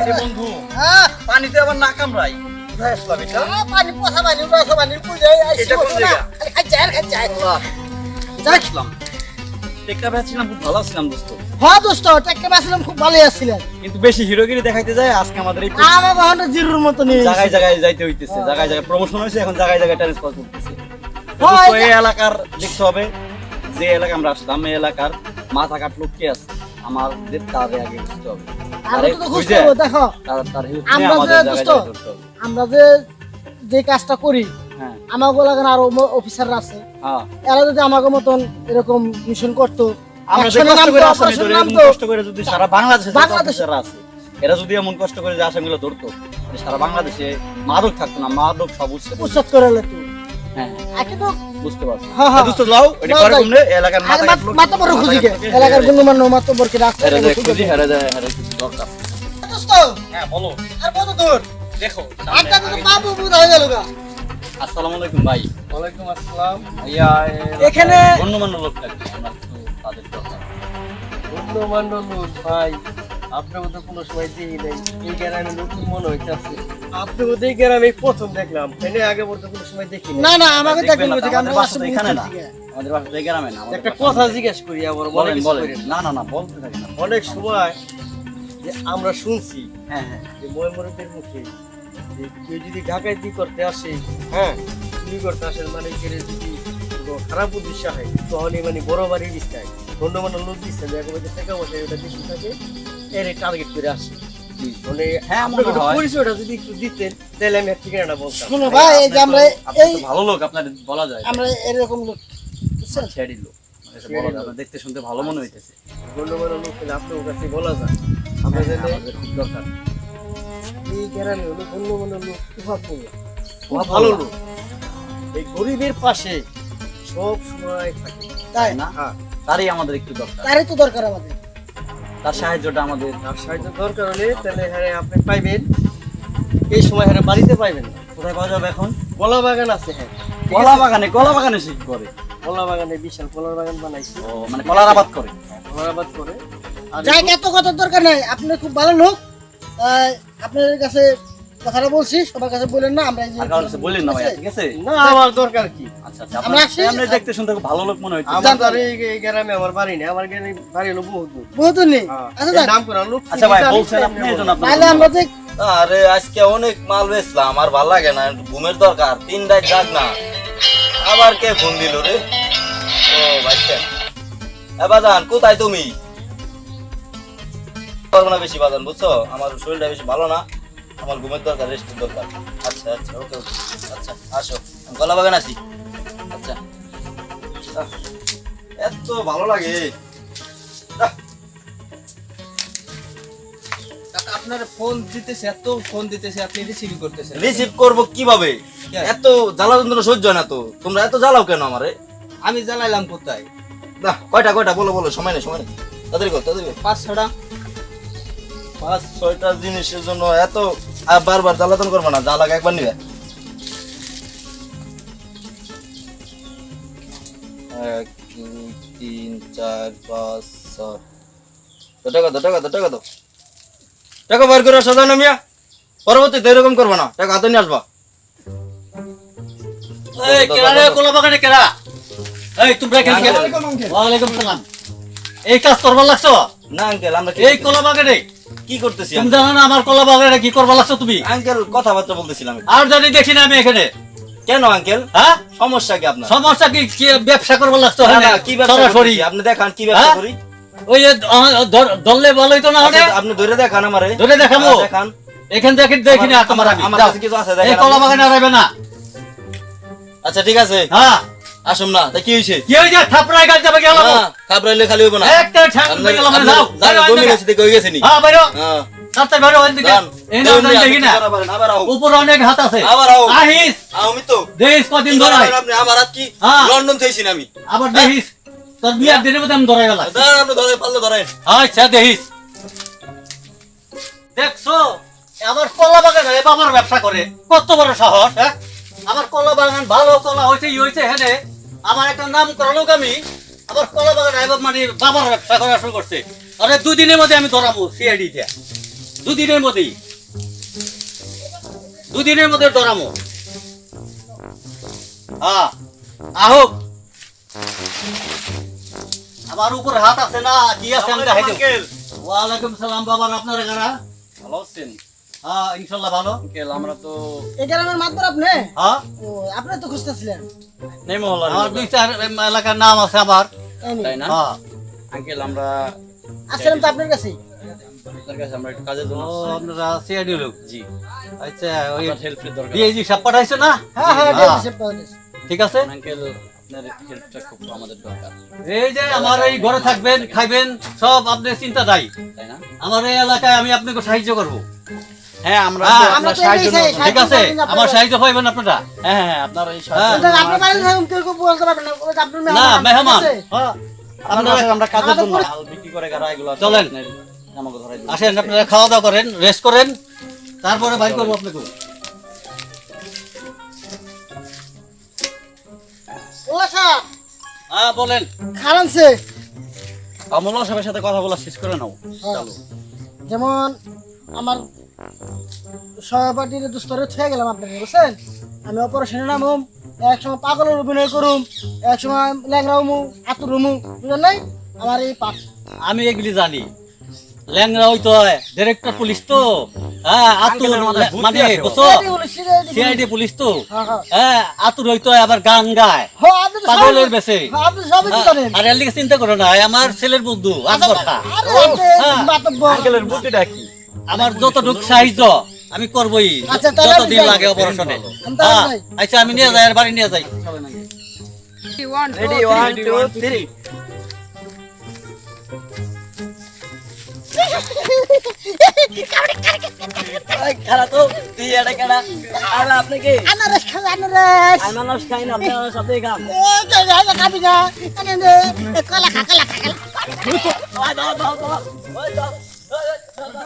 আরে বন্ধু। হ্যাঁ। পানিতে আবার না কামড়াই কোথায় আসলাম এটা পানি পচা পানি রসা পানি পুজো এটা কোন জায়গা? খাচ্ছা আর খাচ্ছা কোথায় টেক্কা ভেবেছিলাম খুব ভালো ছিলাম দোস্ত। হ্যাঁ দোস্ত টেককে বাসলাম খুব ভালোই আসছিলেন। কিন্তু বেশি হিরোগিরি দেখাইতে যায় আজকে আমাদের এই আমার বাহনটা জিরুর মতো নিয়ে জায়গায় জায়গায় যাইতে হইতেছে জায়গায় জায়গায় প্রমোশন হয়েছে এখন জায়গায় জায়গায় ট্রান্সফার করতেছে। তো এই এলাকার দেখতে হবে যে এলাকা আমরা আসলাম এই এলাকার মাথা কাট লোক কে আছে? আমাদের তারে আগে বুঝতে হবে। দেখো। আমরা যে দোস্ত, আমরা যে যে কাজটা করি আরও অফিসাররা আছে। এরা যদি আমাকে মতন এরকম মিশন করতো এরা যদি এমন কষ্ট করে যে আসামিগুলো ধরতো সারা বাংলাদেশে মাদক থাকতো না মাদক সব উচ্ছেদ করে হ্যাঁ। বুঝতে পারছি। হ্যাঁ, হ্যাঁ। দোস্ত লাও এটা করে কমলে এলাকার মাথা মাত- কাটলো মাথা বড় খুঁজি গে। এলাকার গণ্যমান্য মাত্র বরকে রাখতে হেরে খুঁজি বের। যায় হেরে কিছু দরকার। দোস্ত! হ্যাঁ বলো। আর কত দূর দেখো আটটা তো বাবু বুধ হয়ে গেল গা। আসসালামু আলাইকুম ভাই। ওয়ালাইকুম আসসালাম। ইয়া এখানে- গণ্যমান্য লোক থাকবে আমরা একটু তাদের দরকার বন্ধুবান্ধব ভাই। আপনি বোধহয় কোনো সময় দেখি নাই। এই গ্রামে নতুন মনে হইতেছে। আপনি বোধহয় গ্রামে প্রথম দেখলাম। এনে আগে বলতে কোনো সময় দেখি না না আমাকে দেখবেন দেখবেন না, বুঝি আমাদের আমরা বাসা এখানে না। আমাদের বাসা এই গ্রামে না একটা কথা জিজ্ঞেস করি আবার বলেন বলেন না। না না না বলতে থাকি অনেক সময় যে আমরা শুনছি হ্যাঁ হ্যাঁ। যে ময়মরদের মুখে যে কেউ যদি ঢাকায় কি করতে আসে হ্যাঁ চুরি করতে আসে মানে যদি খারাপ উদ্দেশ্য হয় তখনই মানে বড় বাড়ি দিচ্ছে গণ্যমান্য লোক দিচ্ছে টাকা পয়সা ওটা বেশি থাকে এর টার্গেট করে আসে। মানে হ্যাঁ, আপনার একটু পরিচয়টা যদি একটু দিতেন তাহলে আমি ঠিকানাটা বলতাম। শোনো ভাই এই যে আমরা এই ভালো লোক আপনার বলা যায়। আমরা এরকম লোক বুঝছেন? ছেড়ি লোক মানে দেখতে শুনতে ভালো মনে হইতেছে। গণ্যমান্য লোক আপনার কাছে বলা যায়। আমরা হ্যাঁ, আমাদের খুব দরকার। এই গ্রামে হলো গণ্যমান্য লোক প্রভাবপূর্ণ ভালো লোক। এই গরিবের পাশে সব সময় থাকে। তাই না? হ্যাঁ। তারই আমাদের একটু দরকার। তারই তো দরকার আমাদের। তার সাহায্যটা আমাদের তার সাহায্য দরকার হলে তাহলে হ্যাঁ আপনি পাইবেন। এই সময় হ্যাঁ বাড়িতে পাইবেন। না কোথায় পাওয়া যাবে এখন? কলা বাগান আছে হ্যাঁ। কলা বাগানে কলা বাগানে শীত করে? কলা বাগানে বিশাল কলার বাগান বানাইছে। ও মানে কলার আবাদ করে। কলার আবাদ করে। আর যাই এত কথা দরকার নাই। আপনি খুব ভালো লোক। আপনার আপনাদের কাছে কথাটা বলছি সবার কাছে বলেন না আমরা বললেন না ভাইয়া ঠিক আছে? না আমার দরকার কি? আচ্ছা আচ্ছা আমরা আসি- আপনি দেখতে শুনতে ভালো লোক মনে হইছে আমার তো এই এই গ্রামে আমার বাড়ি নেই আমার গ্রামে বাড়ি হলো বহুত দূর। বহুত নেই? আচ্ছা নাম করা লোক আচ্ছা ভাই বলছেন আপনি এই জন্য তাহলে আমরা যে আরে আজকে অনেক মাল বেচলাম আর ভালো লাগে না ঘুমের দরকার তিন রাত যাক না। আবার কে ফোন দিল রে? ও কোথায় তুমি? পারব না বেশি বাজান বুঝছ? আমার শরীরটা বেশি ভালো না। আমার ঘুমের দরকার রেস্টের দরকার। আচ্ছা আচ্ছা ওকে ওকে। আচ্ছা আসো। গলা বাগান আছি। আচ্ছা। এত ভালো লাগে। আপনার ফোন দিতেছে এত ফোন দিতেছে আপনি রিসিভ করতেছেন। রিসিভ করব কীভাবে? এত জ্বালা যন্ত্রণা সহ্য হয় না তো। তোমরা এত জ্বালাও কেন আমারে? আমি জানাইলাম কোথায়? না কয়টা কয়টা? বলো বলো সময় নেই সময় নেই। তাড়াতাড়ি কর তাড়াতাড়ি পাঁচ ছটা পাঁচ ছয়টা জিনিসের জন্য এত আর বারবার জ্বালাতন করব না জ্বালাকে একবার নিবে। এক দুই তিন চার পাঁচ ছয়। দুটা কত টাকা তো টাকা তো টাকা বার করে আসো জানো মিয়া। পরবর্তীতে এরকম করব না টাকা হাতে নিয়ে আসবা। এই কেরা রে কলা বাগানে কেরা এই তোমরা কেন ওয়ালাইকুম সালাম এই কাজ করবার লাগছো? না আঙ্কেল আমরা এই কলা বাগানে কি করতেছি তুমি জানো না আমার কলা বাগানে কি করবার লাগছো তুমি? আঙ্কেল কথাবার্তা বলতেছিলাম। আর জানি দেখি না আমি এখানে। কেন আঙ্কেল হ্যাঁ? সমস্যা কি আপনার? সমস্যা কি? কি ব্যবসা লাগছো হ্যাঁ কি ব্যবসা আপনি দেখান কি ব্যবসা হ্যাঁ? করি? ওই ধরলে ভালোই তো না হলে আচ্ছা, আপনি ধরে দেখান আমারে। ধরে দেখাবো? হ্যাঁ, দেখান। এখান দেখি দেখি না তোমার আমার কাছে কিছু আছে দেখেন কলা। বাগানে আরাইবে না। আচ্ছা ঠিক আছে। হ্যাঁ। আসুন না তা কি হয়েছে কি ওই যে থাপড়ায় গাছ যাবে গেল না খাবরাইলে খালি হইব না। একটা ঠ্যাং আপনার- গেল মানে আপনার যাও। যার যাও, জমি ওই আছে দেখে হয়ে গেছে নি? হ্যাঁ বাইরো হ্যাঁ। তাড়াতাড়ি বাইরো ওই দিকে। এই না দেখি না? আবার আও। উপরে অনেক হাত আছে। আবার আও। আহিস। আমি তো। দেখিস কদিন কি করা ধরে আপনি আমার কি? হ্যাঁ। লন্ডন থেকেছি আমি। আবার দেখিস। তোর বিয়ার দিনের মধ্যে আমি ধরে গেলাম। দাঁড়ান আপনি ধরে পারলে ধরেন। আচ্ছা দেখিস। দেখছ? আমার কলা বাগানে বাবার ব্যবসা করে। কত বড় সাহস হ্যাঁ? আমার কলা বাগান ভালো কলা হয়েছে ই হয়েছে হেনে আমার একটা নাম করলোক আমি আমার কলা বাগানে মানে বাবার ব্যবসা করা শুরু করছে। আরে দুদিনের মধ্যে আমি ধরাবো সিআইডি তে দুদিনের মধ্যেই। দুদিনের মধ্যে ডরামো হ্যাঁ আহোক। আমার উপর হাত আছে না কি আছে আমি দেখাই দেব ওয়ালাইকুম সালাম বাবার আপনারা কারা ভালো আছেন? হ্যাঁ ইনশাল্লাহ ভালো। আঙ্কেল আমরা তো এই গ্রামের মাতবর আপনি হ্যাঁ। ও আপনি তো খুঁজতেছিলেন। নেই মহল্লার আমার দুই চার এলাকার নাম আছে আমার তাই না? হ্যাঁ। আঙ্কেল আমরা আসছিলাম তো আপনার কাছে? আপনার কাছে আমরা একটু কাজের জন্য আপনারা সিআইডি লোক? জি। আচ্ছা ওই হেল্পের দরকার ডিআইজি সাপ পাঠাইছে না? হ্যাঁ হ্যাঁ হ্যাঁ। দিয়েছি, দিয়েছি। ঠিক আছে? আঙ্কেল হেল্পটা খুব আমাদের দরকার। এই যে আমার এই ঘরে থাকবেন খাইবেন সব আপনার চিন্তা তাই না? আমার এই এলাকায় আমি আপনাকে সাহায্য করব। হ্যাঁ আমরা হ্যাঁ, আপনার তো সাহায্য এটাই চাই, ঠিক আছে? আমার সাহায্য পাইবেন আপনারা? হ্যাঁ হ্যাঁ আপনার এই হ্যাঁ। সাহায্য আপনার কেউ কেউ বলতে পারবেন না আপনার মেহমান? হ্যাঁ, আপনার কাছে আমরা কাজের জন্য পরি- বিক্রি করে গাড়া এগুলো চলেন। আপনার আমাকে ধরাই দিন। আসেন আপনারা খাওয়া দাওয়া করেন রেস্ট করেন তারপরে বাই করব আপনাকে। হ্যাঁ বলেন। খারানছে সাহেবের সাথে কথা বলা শেষ করে নাও। যেমন আমার সহপাঠীর দুস্তরে গেলাম আপনাকে বুঝছেন? আমি অপারেশনে নামুম এক সময় পাগলের অভিনয় করুম এক সময় ল্যাংরা আতুর হমু বুঝলেন নাই? আমার এই আমি এগুলি জানি। ল্যাংরা ওই তো ডিরেক্টর পুলিশ তো। হ্যাঁ আতুর মানে সিআইডি পুলিশ তো। হ্যাঁ, হ্যাঁ। হ্যাঁ আতুর ওই তো আবার গান গায়। হ্যাঁ, পাগলের বেশে। হ্যাঁ। আর এর চিন্তা করো না এ আমার ছেলের বন্ধু আপনি হ্যাঁ। আঙ্কেলের বুদ্ধিটা কি? আমার যতটুকু সাহায্য আমি করবই। যতদিন লাগে অপারেশনে। হ্যাঁ, আচ্ছা আমি নিয়ে যাই আর বাড়ি নিয়ে যাই। কলা কলা কলা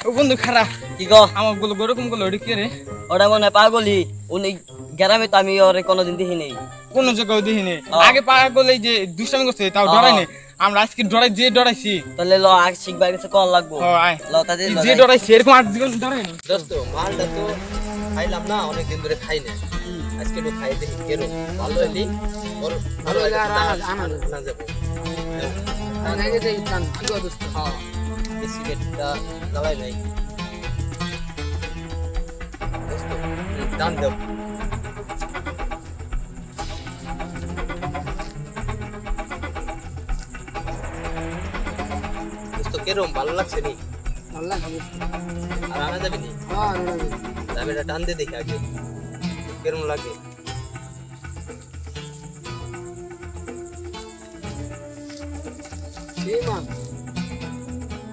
ও বন্ধু খারাপ কি গো আমারগুলো গরকমগুলো ওটা রে? ওটা মনে পাগলি উনি গ্রামে তো আমি ওরে কোনোদিন দেখি নেই কোন জায়গায় দেখিনি। আগে পাগল যে দুষ্টামি করছে তাও। ডরাই নেই। আমরা আজকে ডরাই যে ডরাইছি। তাহলে ল আগে শিখবার কাছে কল লাগবো। ল তাদের যে ডরাইছি এরকম আর জীবন ডরাই নি দোস্ত মালটা তো খাইলাম না অনেক দিন ধরে খাই না আজকে একটু খাই দেখি কেন ভালো হইলি? ওর ভালো হইলে না যাব কেরম হ্যাঁ, ভালো লাগছে নি? ভালো আর আনা যাবে নি? যাবে। দেখি আগে কেরম লাগে? সেই মাল।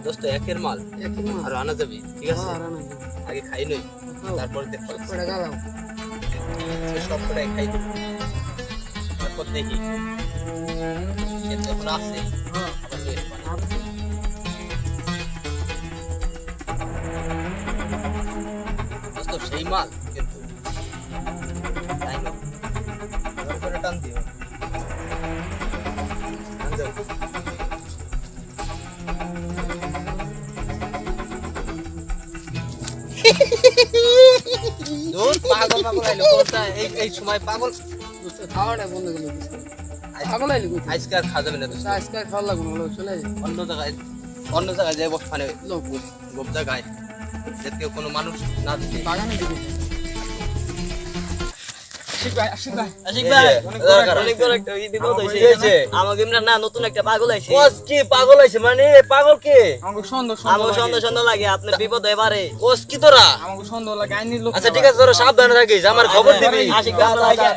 দোস্ত একের মাল। একের আনা যাবে ঠিক আগে খাই নই তারপর দেখো। পড়ে তারপর দেখি। মাল কিন্তু। তাই না? টান দিও। পাগল পাগল আইলো কোনটা এই এই সময় পাগল। আজকে আর খাওয়া যাবে না দোস্ত? অন্য জায়গায় অন্য জায়গায় যাই বসে মানে গোপ জায়গায়। যাতে কোনো মানুষ না দিতে আশিক আচ্ছা ঠিক আছে সাবধানে থাকিস আমার খবর দিবি। ভালো করে।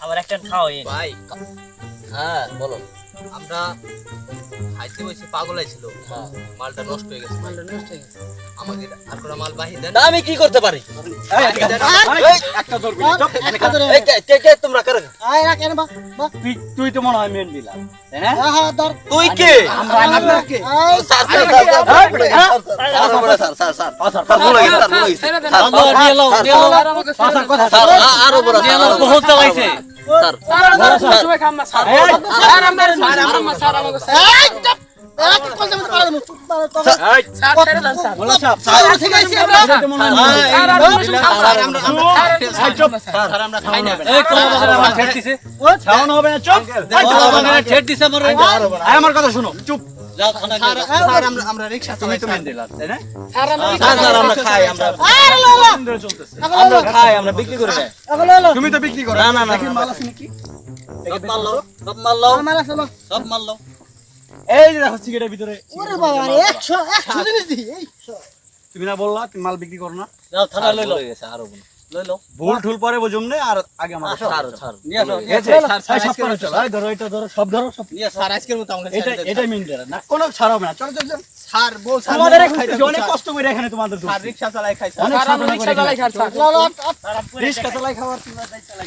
আবার একটা খাও ভাই হ্যাঁ বলো। আমরা খাইতে বসে পাগল ছিল মালটা নষ্ট হয়ে গেছে মালটা নষ্ট হয়ে গেছে আমাদের আমি কি করতে পারি বড় বহুত চালাইছে স্যার আমার কথা শুনো চুপ তুমি তো মেন দিলা তাই না? স্যার স্যার আমরা খাই আমরা আরে লোলা, ধরে চলতেছে। এখন আমরা খাই আমরা বিক্রি করি না তুমি তো বিক্রি করো। না, না, না, মাল। আছে নাকি? সব সব আছে, এই যে দেখো সিগারেটের ভিতরে ওরে বাবা, আরে একশো, একশো জিনিস দিই, এই, তুমি না বললা তুমি মাল বিক্রি করো না। যাও থানা লই লো গেছে আরও ভুল ঠুল পরে বুঝুম না আর আগে আমার স্যার স্যার নিয়ে আসো সব করে চলো এই ধরো এটা ধরো সব ধরো সব। নিয়ে আসো এটা এটাই মেন না। কোনো ছাড় না। চলো চলো চলো। তোমাদের খাইতে অনেক কষ্ট করে এখানে তোমাদের রিক্সা চালাই খাই অনেক সাধনা করে এখানে। লোলা, রিক্সা চালাই খাওয়ার তোমরা চালাই।